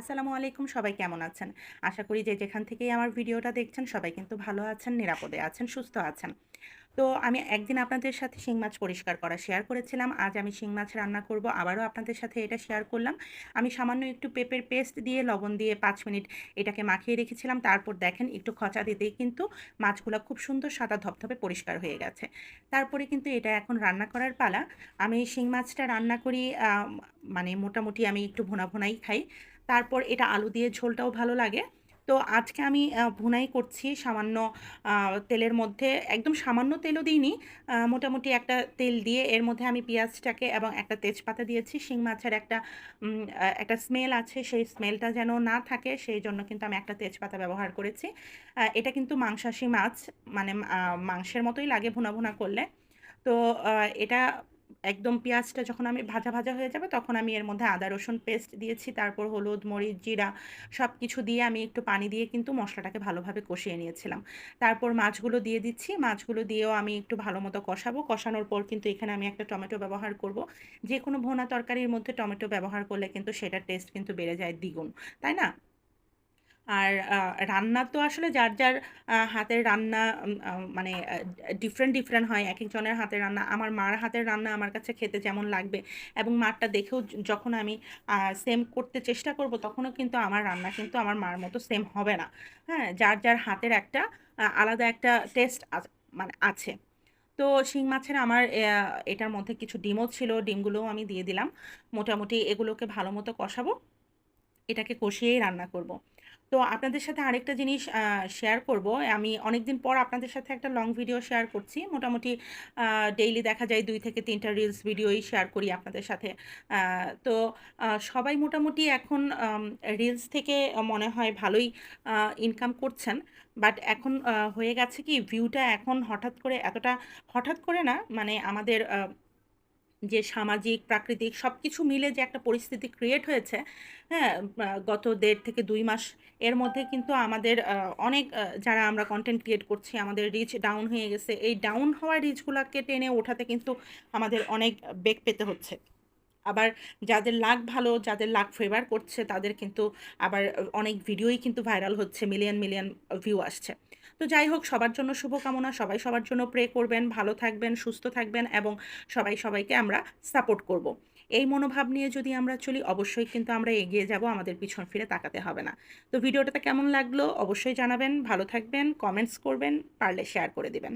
আসসালামু আলাইকুম, সবাই কেমন আছেন? আশা করি যে যেখান থেকেই আমার ভিডিওটা দেখছেন, সবাই কিন্তু ভালো আছেন, নিরাপদে আছেন, সুস্থ আছেন। তো আমি একদিন আপনাদের সাথে শিং মাছ পরিষ্কার করা শেয়ার করেছিলাম। আজ আমি শিং মাছ রান্না করব, আবারও আপনাদের সাথে এটা শেয়ার করলাম। আমি সামান্য একটু পেঁপের পেস্ট দিয়ে, লবণ দিয়ে পাঁচ মিনিট এটাকে মাখিয়ে রেখেছিলাম। তারপর দেখেন একটু খচা দিতেই কিন্তু মাছগুলো খুব সুন্দর সাদা ধপধপে পরিষ্কার হয়ে গেছে। তারপরে কিন্তু এটা এখন রান্না করার পালা। আমি শিং মাছটা রান্না করি মানে মোটামুটি আমি একটু ভোনা ভোনাই খাই। তারপর এটা আলু দিয়ে ঝোলটাও ভালো লাগে। তো আজকে আমি ভুনাই করছি সামান্য তেলের মধ্যে। একদম সামান্য তেলও দিইনি মোটামুটি একটা তেল দিয়ে এর মধ্যে আমি পেঁয়াজটাকে এবং একটা তেজপাতা দিয়েছি। শিং মাছের একটা একটা স্মেল আছে, সেই স্মেলটা যেন না থাকে, সেই জন্য কিন্তু আমি একটা তেজপাতা ব্যবহার করেছি। এটা কিন্তু মাংসাশী মাছ মানে মাংসের মতোই লাগে ভুনা ভুনা করলে। তো এটা একদম পেঁয়াজটা যখন আমি ভাজা ভাজা হয়ে যাবে তখন আমি এর মধ্যে আদা, রসুন পেস্ট দিয়েছি, তারপর হলুদ, মরিচ, জিরা সব কিছু দিয়ে আমি একটু পানি দিয়ে কিন্তু মশলাটাকে ভালোভাবে কষিয়ে নিয়েছিলাম। তারপর মাছগুলো দিয়ে দিচ্ছি, মাছগুলো দিয়েও আমি একটু ভালো মতো কষাবো। কষানোর পর কিন্তু এখানে আমি একটা টমেটো ব্যবহার করব। যে কোনো ভোনা তরকারির মধ্যে টমেটো ব্যবহার করলে কিন্তু সেটার টেস্ট কিন্তু বেড়ে যায় দ্বিগুণ, তাই না? আর রান্না তো আসলে যার যার হাতের রান্না মানে ডিফারেন্ট ডিফারেন্ট হয়। এক একজনের হাতের রান্না, আমার মার হাতের রান্না আমার কাছে খেতে যেমন লাগবে এবং মারটা দেখেও যখন আমি সেম করতে চেষ্টা করব তখনও কিন্তু আমার রান্না কিন্তু আমার মার মতো সেম হবে না। হ্যাঁ যার যার হাতের একটা আলাদা একটা টেস্ট মানে আছে। তো শিং মাছের আমার এটার মধ্যে কিছু ডিমও ছিল, ডিমগুলোও আমি দিয়ে দিলাম। মোটামুটি এগুলোকে ভালো মতো কষাবো। এটাকে কষিয়েই রান্না করব। তো আপনাদের সাথে আরেকটা জিনিস শেয়ার করব। আমি অনেক দিন পর আপনাদের সাথে একটা লং ভিডিও শেয়ার করছি। মোটামুটি ডেইলি দেখা যায় দুই থেকে তিনটা রিলস ভিডিওই শেয়ার করি আপনাদের সাথে। তো সবাই মোটামুটি এখন রিলস থেকে মনে হয় ভালোই ইনকাম করছেন। বাট এখন হয়ে গেছে কি ভিউটা এখন হঠাৎ করে এতটা, হঠাৎ করে না মানে আমাদের যে সামাজিক, প্রাকৃতিক সব কিছু মিলে যে একটা পরিস্থিতি ক্রিয়েট হয়েছে হ্যাঁ গত দেড় থেকে দুই মাস এর মধ্যে কিন্তু আমাদের অনেক যারা আমরা কন্টেন্ট ক্রিয়েট করছি, আমাদের রিচ ডাউন হয়ে গেছে। এই ডাউন হওয়া রিচগুলোকে টেনে ওঠাতে কিন্তু আমাদের অনেক বেগ পেতে হচ্ছে। আবার যাদের লাক ভালো, যাদের লাক ফেভার করছে, তাদের কিন্তু আবার অনেক ভিডিওই কিন্তু ভাইরাল হচ্ছে মিলিয়ন মিলিয়ন ভিউ আসছে। তো যাই হোক, সবার জন্য শুভকামনা, সবাই সবার জন্য প্রে করবেন, ভালো থাকবেন, সুস্থ থাকবেন এবং সবাই সবাইকে আমরা সাপোর্ট করব। এই মনোভাব নিয়ে যদি আমরা চলি, অবশ্যই কিন্তু আমরা এগিয়ে যাব, আমাদের পিছন ফিরে তাকাতে হবে না। তো ভিডিওটাতে কেমন লাগল, অবশ্যই জানাবেন, ভালো থাকবেন কমেন্টস করবেন, পারলে শেয়ার করে দিবেন।